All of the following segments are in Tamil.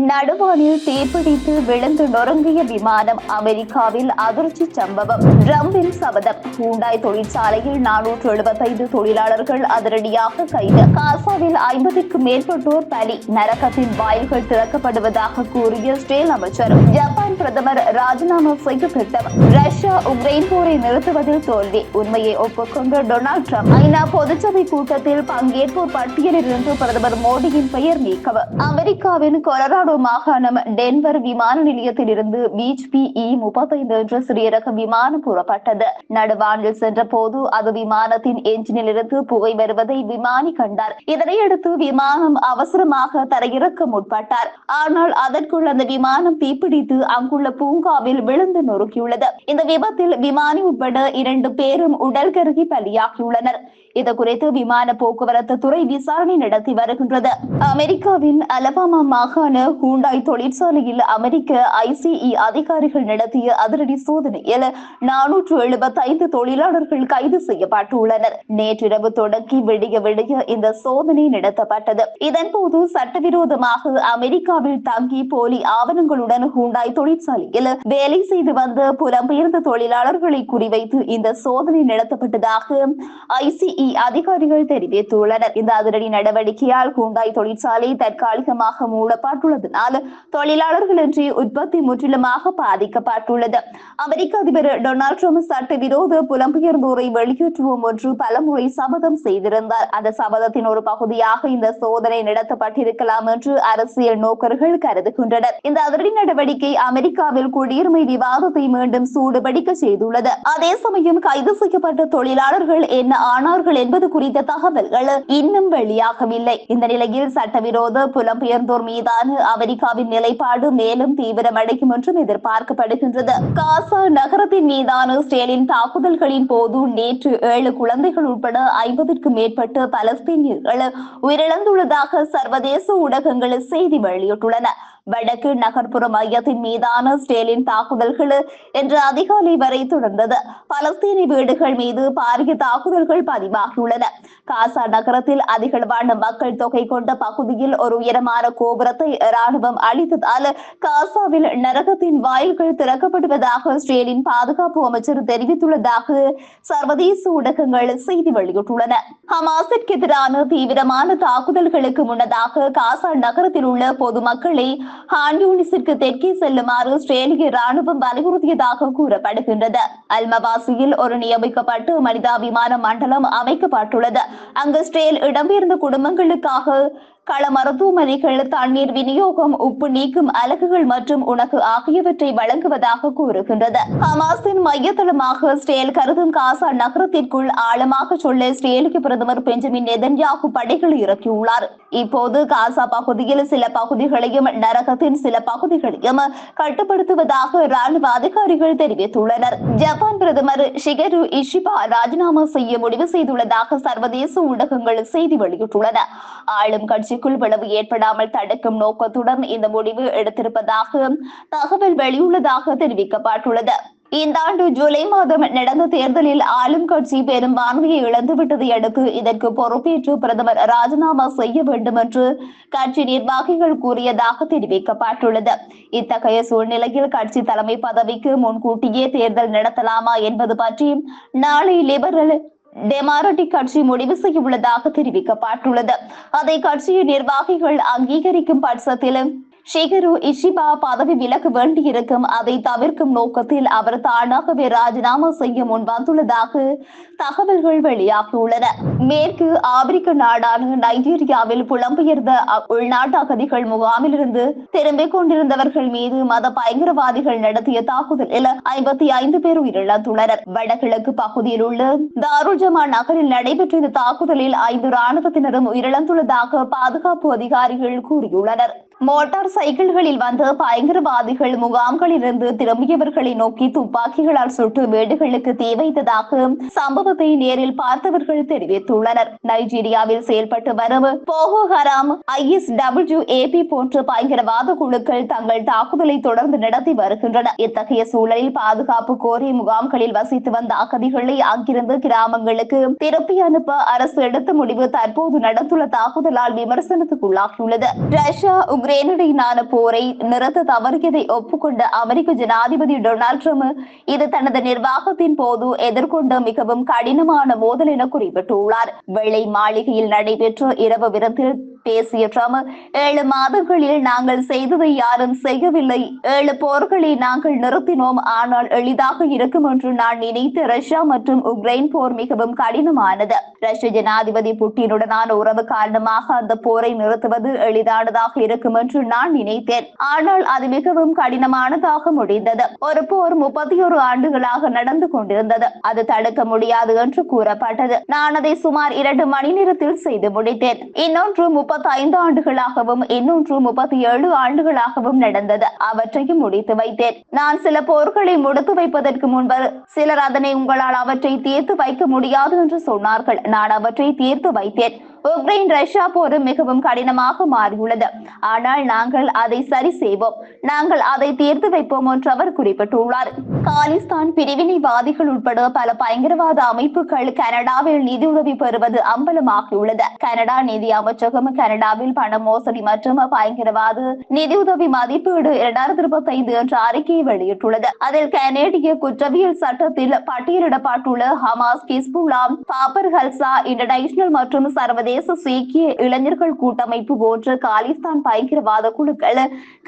நடுவானில் தீப்பிடித்து விழுந்து நொறுங்கிய விமானம் அமெரிக்காவில் அதிர்ச்சி சம்பவம் ட்ரம்பின் சபதம் ஹூண்டாய் தொழிற்சாலையில் நானூற்று எழுபத்தைந்து தொழிலாளர்கள் அதிரடியாக கைது காசாவில் ஐம்பதுக்கும் மேற்பட்டோர் பலி நரகத்தின் வாயில்கள் திறக்கப்படுவதாக கூறிய ஸ்டேல் அமைச்சர் ஜப்பான் பிரதமர் ராஜினாமா செய்ய திட்டம் ரஷ்யா உக்ரைன் போரை நிறுத்துவதில் தோல்வி உண்மையை ஒப்புக்கொண்ட டொனால்ட் ட்ரம்ப் ஐநா பொதுச்சபை கூட்டத்தில் பங்கேற்போர் பட்டியலில் இருந்து பிரதமர் மோடியின் பெயர் நீக்கம் அமெரிக்காவின் கொலராடோ மாகாணம் டென்வர் விமான நிலையத்தில் இருந்து பீச் முப்பத்தைந்து என்ற சிறிய ரக விமானம் புறப்பட்டது. நடுவானில் சென்ற போது அது விமானத்தின் என்ஜினில் புகை வருவதை விமானி கண்டார். இதனையடுத்து விமானம் அவசரமாக தரையிறக்க முற்பட்டார். ஆனால் அதற்குள் அந்த விமானம் தீப்பிடித்து அங்குள்ள பூங்காவில் விழுந்து நொறுக்கியுள்ளது. இந்த விபத்தில் விமானி உட்பட இரண்டு பேரும் உடல் கருகி பலியாகியுள்ளனர். இது குறித்து விமான போக்குவரத்து துறை விசாரணை நடத்தி வருகின்றது. அமெரிக்காவின் அலபாமா மாகாண ஹூண்டாய் தொழிற்சாலையில் அமெரிக்க ஐசிஇ அதிகாரிகள் நடத்திய அதிரடி சோதனையில் நானூற்று எழுபத்தைந்து தொழிலாளர்கள் கைது செய்யப்பட்டுள்ளனர். நேற்றிரவு தொடங்கி விடிய விடிய இந்த சோதனை நடத்தப்பட்டது. இதன்போது சட்டவிரோதமாக அமெரிக்காவில் தங்கி போலி ஆவணங்களுடன் ஹூண்டாய் தொழிற்சாலையில் வேலை செய்து வந்த புலம்பெயர்ந்த தொழிலாளர்களை குறிவைத்து இந்த சோதனை நடத்தப்பட்டதாக ஐசிஇ அதிகாரிகள் தெரிவித்துள்ளனர் இந்த அதிரடி நடவடிக்கையால் ஹூண்டாய் தொழிற்சாலை தற்காலிகமாக மூடப்பட்டுள்ளதனால் தொழிலாளர்களின்றி உற்பத்தி முற்றிலுமாக பாதிக்கப்பட்டுள்ளது அமெரிக்க அதிபர் டொனால்ட் ட்ரம்ப் சட்ட விரோத புலம்பெயர்ந்தோரை வெளியேற்றுவோம் என்று பலமுறை சபதம் செய்திருந்தார் அந்த சபதத்தின் ஒரு பகுதியாக இந்த சோதனை நடத்தப்பட்டிருக்கலாம் என்று அரசியல் நோக்கர்கள் கருதுகின்றனர் இந்த அதிரடி நடவடிக்கை அமெரிக்காவில் குடியுரிமை விவாதத்தை மீண்டும் சூடுபிடிக்க செய்துள்ளது அதே சமயம் கைது செய்யப்பட்ட தொழிலாளர்கள் என்ன ஆனார்கள் என்பது குறித்த தகவல்கள் இன்னும் வெளியாகவில்லை. இந்த நிலையில் சட்டவிரோத புலம்பெயர்ந்தோர் மீதான அமெரிக்காவின் நிலைப்பாடு மேலும் தீவிரமடையும் என்றும் எதிர்பார்க்கப்படுகின்றது. காசா நகரத்தின் மீதான இஸ்ரேலின் தாக்குதல்களின் போது நேற்று ஏழு குழந்தைகள் உட்பட ஐம்பதுக்கும் மேற்பட்ட பலஸ்தீனியர்கள் உயிரிழந்துள்ளதாக சர்வதேச ஊடகங்கள் செய்தி வெளியிட்டுள்ளன. வடக்கு நகர்ப்புற மையத்தின் மீதான ஸ்டேலின் தாக்குதல்கள் என்று அதிகாலை வரை தொடர்ந்தது. பலஸ்தீனி வீடுகள் மீது பாரிய தாக்குதல்கள் பதிவாகியுள்ளன. காசா நகரத்தில் அதிகளவான மக்கள் தொகை கொண்ட பகுதியில் ஒரு உயரமான கோபுரத்தை ராணுவம் அளித்ததால் காசாவில் நரகத்தின் வாயில்கள் திறக்கப்படுவதாக ஸ்டேலின் பாதுகாப்பு அமைச்சர் தெரிவித்துள்ளதாக சர்வதேச ஊடகங்கள் செய்தி வெளியிட்டுள்ளன. ஹமாஸிற்கு எதிரான தீவிரமான தாக்குதல்களுக்கு முன்னதாக காசா நகரத்தில் உள்ள பொதுமக்களை ஹான்யூனிஸிற்கு தெற்கே செல்லுமாறு ஆஸ்திரேலிய ராணுவம் வலியுறுத்தியதாக கூறப்படுகின்றது. அல்மவாசியில் ஒரு நியமிக்கப்பட்டு மனிதாபிமான மண்டலம் அமைக்கப்பட்டுள்ளது. அங்கு ஸ்ட்ரேல் இடம்பெயர்ந்த குடும்பங்களுக்காக கள மருத்துவமனைகள் தண்ணீர் விநியோகம் உப்பு நீக்கும் அலகுகள் மற்றும் உணவு ஆகியவற்றை வழங்குவதாக கூறுகின்றது. ஹமாஸின் மையத்தளமாக ஸ்டேல் கருதும் காசா நகரத்திற்குள் ஆழமாக சொல்ல இஸ்ரேலிய பிரதமர் பெஞ்சமின் நெதன்யாகு படைகளை இறக்கியுள்ளார். இப்போது காசா பகுதியில் சில பகுதிகளையும் நரகத்தின் சில பகுதிகளையும் கட்டுப்படுத்துவதாக ராணுவ அதிகாரிகள் தெரிவித்துள்ளனர். ஜப்பான் பிரதமர் ஷிகரு இஷிபா ராஜினாமா செய்ய முடிவு செய்துள்ளதாக சர்வதேச ஊடகங்கள் செய்தி வெளியிட்டுள்ளன. ஆளும் கட்சி கட்சிக்குள் பிளவு ஏற்படாமல் தடுக்கும் நோக்கத்துடன் இந்த முடிவு எடுத்திருப்பதாக தகவல் வெளியுள்ளதாக தெரிவிக்கப்பட்டுள்ளது. இந்த ஆண்டு ஜூலை மாதம் நடந்த தேர்தலில் ஆளும் கட்சி பெரும்பான்மையை இழந்துவிட்டதை அடுத்து இதற்கு பொறுப்பேற்று பிரதமர் ராஜினாமா செய்ய வேண்டும் என்று கட்சி நிர்வாகிகள் கூறியதாக தெரிவிக்கப்பட்டுள்ளது. இத்தகைய சூழ்நிலையில் கட்சி தலைமை பதவிக்கு முன்கூட்டியே தேர்தல் நடத்தலாமா என்பது பற்றி நாளை லிபரல் டெமாரடி கட்சி முடிவு செய்ய உள்ளதாக தெரிவிக்கப்பட்டுள்ளது. அதை கட்சியின் நிர்வாகிகள் அங்கீகரிக்கும் பட்சத்திலும் ஷிகரு இஷிபா பதவி விலக வேண்டியிருக்கும். அதை தவிர்க்கும் நோக்கத்தில் அவர் தானாகவே ராஜினாமா செய்ய முன் வந்துள்ளதாக தகவல்கள் வெளியாகியுள்ளன. மேற்கு ஆப்பிரிக்க நாடான நைஜீரியாவில் புலம்பெயர்ந்த உள்நாட்டு அகதிகள் முகாமிலிருந்து திரும்பிக் கொண்டிருந்தவர்கள் மீது மத பயங்கரவாதிகள் நடத்திய தாக்குதலில் ஐம்பத்தி ஐந்து பேர் உயிரிழந்துள்ளனர். வடகிழக்கு பகுதியில் உள்ள தாருஜமா நகரில் நடைபெற்ற இந்த தாக்குதலில் ஐந்து ராணுவத்தினரும் உயிரிழந்துள்ளதாக பாதுகாப்பு அதிகாரிகள் கூறியுள்ளனர். மோட்டார் சைக்கிள்களில் வந்த பயங்கரவாதிகள் முகாம்களிலிருந்து திரும்பியவர்களை நோக்கி துப்பாக்கிகளால் சுட்டு வீடுகளுக்கு தீ வைத்ததாக சம்பவத்தை நேரில் பார்த்தவர்கள் தெரிவித்துள்ளனர். நைஜீரியாவில் செயல்பட்டு வரும் போகோ ஹராம் ஐஎஸ் டபிள்யூ ஏபி போன்ற பயங்கரவாத குழுக்கள் தங்கள் தாக்குதலை தொடர்ந்து நடத்தி வருகின்றன. இத்தகைய சூழலில் பாதுகாப்பு கோரி முகாம்களில் வசித்து வந்த அகதிகளை அங்கிருந்து கிராமங்களுக்கு திருப்பி அனுப்ப அரசு எடுத்த முடிவு தற்போது நடந்துள்ள தாக்குதலால் விமர்சனத்துக்குள்ளாகியுள்ளது. ரஷ்யா உக்ரைனுடனான போரை நிறுத்த தவறியதை ஒப்புக்கொண்ட அமெரிக்க ஜனாதிபதி டொனால்ட் ட்ரம்ப் இது தனது நிர்வாகத்தின் போது எதிர்கொண்ட மிகவும் கடினமான மோதல் என குறிப்பிட்டுள்ளார் வெள்ளை மாளிகையில் நடைபெற்ற இரவு விருந்தில் பேசிய ட்ரம்ப் ஏழு மாதங்களில் நாங்கள் செய்ததை யாரும் செய்யவில்லை. ஏழு போர்களை நாங்கள் நிறுத்தினோம். ஆனால் எளிதாக இருக்கும் என்று நான் நினைத்த ரஷ்யா மற்றும் உக்ரைன் போர் மிகவும் கடினமானது. ரஷ்ய ஜனாதிபதி புட்டினுடனான உறவு காரணமாக அந்த போரை நிறுத்துவது எளிதானதாக இருக்கும் என்று நான் நினைத்தேன். ஆனால் அது மிகவும் கடினமானதாக முடிந்தது. ஒரு போர் முப்பத்தி ஒரு ஆண்டுகளாக நடந்து கொண்டிருந்தது. அது தடுக்க முடியாது என்று கூறப்பட்டது. நான் அதை சுமார் இரண்டு மணி நேரத்தில் செய்து முடித்தேன். இன்னொன்று முப்பது முப்பத்தி ஐந்து ஆண்டுகளாகவும் இன்னொன்று முப்பத்தி ஏழு ஆண்டுகளாகவும் நடந்தது. அவற்றையும் முடித்து வைத்தேன். நான் சில போர்களை முடித்து வைப்பதற்கு முன்பு சிலர் அதனை உங்களால் அவற்றை தீர்த்து வைக்க முடியாது என்று சொன்னார்கள். நான் அவற்றை தீர்த்து வைத்தேன். உக்ரைன் ரஷ்யா போர் மிகவும் கடினமாக மாறியுள்ளது. ஆனால் நாங்கள் அதை சரி செய்வோம். நாங்கள் அதை தீர்த்து வைப்போம் என்று அவர் குறிப்பிட்டுள்ளார். காலிஸ்தான் பிரிவினைவாதிகள் உட்பட பல பயங்கரவாத அமைப்புகள் கனடாவில் நிதியுதவி பெறுவது அம்பலமாகியுள்ளது. கனடா நிதி அமைச்சகம் கனடாவில் பண மோசடி மற்றும் பயங்கரவாத நிதியுதவி மதிப்பீடு இரண்டாயிரத்தி இருபத்தி ஐந்து என்ற அறிக்கையை வெளியிட்டுள்ளது. அதில் கனேடிய குற்றவியல் சட்டத்தில் பட்டியலிடப்பட்டுள்ள Hamas Hezbollah Babbar Khalsa international மற்றும் சர்வதேச சர்வதேச சீக்கிய இளைஞர்கள் கூட்டமைப்பு போன்ற காலிஸ்தான் பயங்கரவாத குழுக்கள்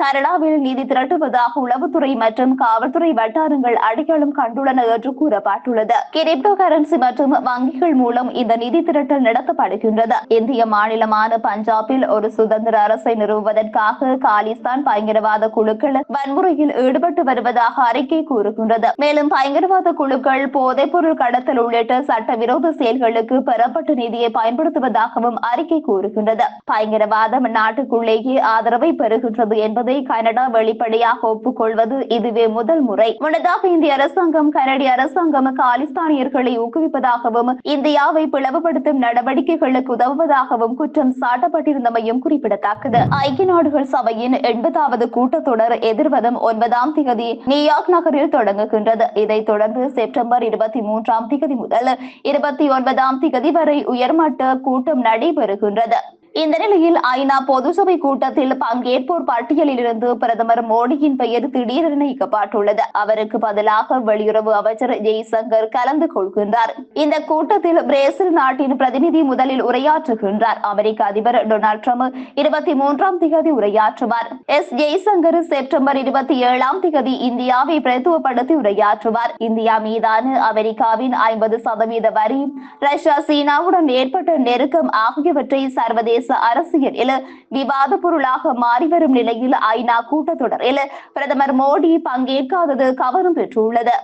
கனடாவில் நிதி திரட்டுவதாக உளவுத்துறை மற்றும் காவல்துறை வட்டாரங்கள் அடையாளம் கண்டுள்ளன என்று கூறப்பட்டுள்ளது. கிரிப்டோ கரன்சி மற்றும் வங்கிகள் மூலம் இந்த நிதி திரட்டல் நடத்தப்படுகின்றது. இந்திய மாநிலமான பஞ்சாபில் ஒரு சுதந்திர அரசை நிறுவுவதற்காக காலிஸ்தான் பயங்கரவாத குழுக்கள் வன்முறையில் ஈடுபட்டு வருவதாக அறிக்கை கூறுகின்றது. மேலும் பயங்கரவாத குழுக்கள் போதைப்பொருள் கடத்தல் உள்ளிட்ட சட்டவிரோத செயல்களுக்கு பெறப்பட்ட நிதியை பயன்படுத்துவதாக பயன்படுத்துவதாகவும் அறிக்கை கூறுகின்றது. பயங்கரவாதம் நாட்டுக்குள்ளேயே ஆதரவை பெறுகின்றது என்பதை கனடா வெளிப்படையாக ஒப்புக்கொள்வது இதுவே முதல் முறை. முன்னதாக இந்திய அரசாங்கம் கனடிய அரசாங்கம் காலிஸ்தானியர்களை ஊக்குவிப்பதாகவும் இந்தியாவை பிளவுபடுத்தும் நடவடிக்கைகளுக்கு உதவுவதாகவும் குற்றம் சாட்டப்பட்டிருந்தமையும் குறிப்பிடத்தக்கது. ஐக்கிய நாடுகள் சபையின் எண்பதாவது கூட்டத்தொடர் எதிர்வரும் ஒன்பதாம் திகதி நியூயார்க் நகரில் தொடங்குகின்றது. இதைத் தொடர்ந்து செப்டம்பர் இருபத்தி மூன்றாம் திகதி முதல் இருபத்தி ஒன்பதாம் திகதி வரை உயர்மட்ட கூட்டம் நடைபெறுகின்றது. இந்த நிலையில் ஐநா பொதுசபை கூட்டத்தில் பங்கேற்போர் பட்டியலில் இருந்து பிரதமர் மோடியின் பெயர் திடீரென நீக்கப்பட்டுள்ளது அவருக்கு பதிலாக வெளியுறவு அமைச்சர் ஜெய்சங்கர் கலந்து கொள்கின்றார். இந்த கூட்டத்தில் பிரேசில் நாட்டின் பிரதிநிதி முதலில் உரையாற்றுகின்றார். அமெரிக்க அதிபர் டொனால்ட் ட்ரம்ப் இருபத்தி மூன்றாம் திகதி உரையாற்றுவார். எஸ் ஜெய்சங்கர் செப்டம்பர் இருபத்தி ஏழாம் திகதி இந்தியாவை பிரதித்துவப்படுத்தி உரையாற்றுவார். இந்தியா மீதான அமெரிக்காவின் ஐம்பது சதவீத வரி ரஷ்யா சீனாவுடன் ஏற்பட்ட நெருக்கம் ஆகியவற்றை சர்வதேச அரசியல். என விவாத பொருளாக மாறிவரும் நிலையில் ஐநா கூட்டத்தொடரில் பிரதமர் மோடி பங்கேற்காதது கவனம் பெற்றுள்ளது.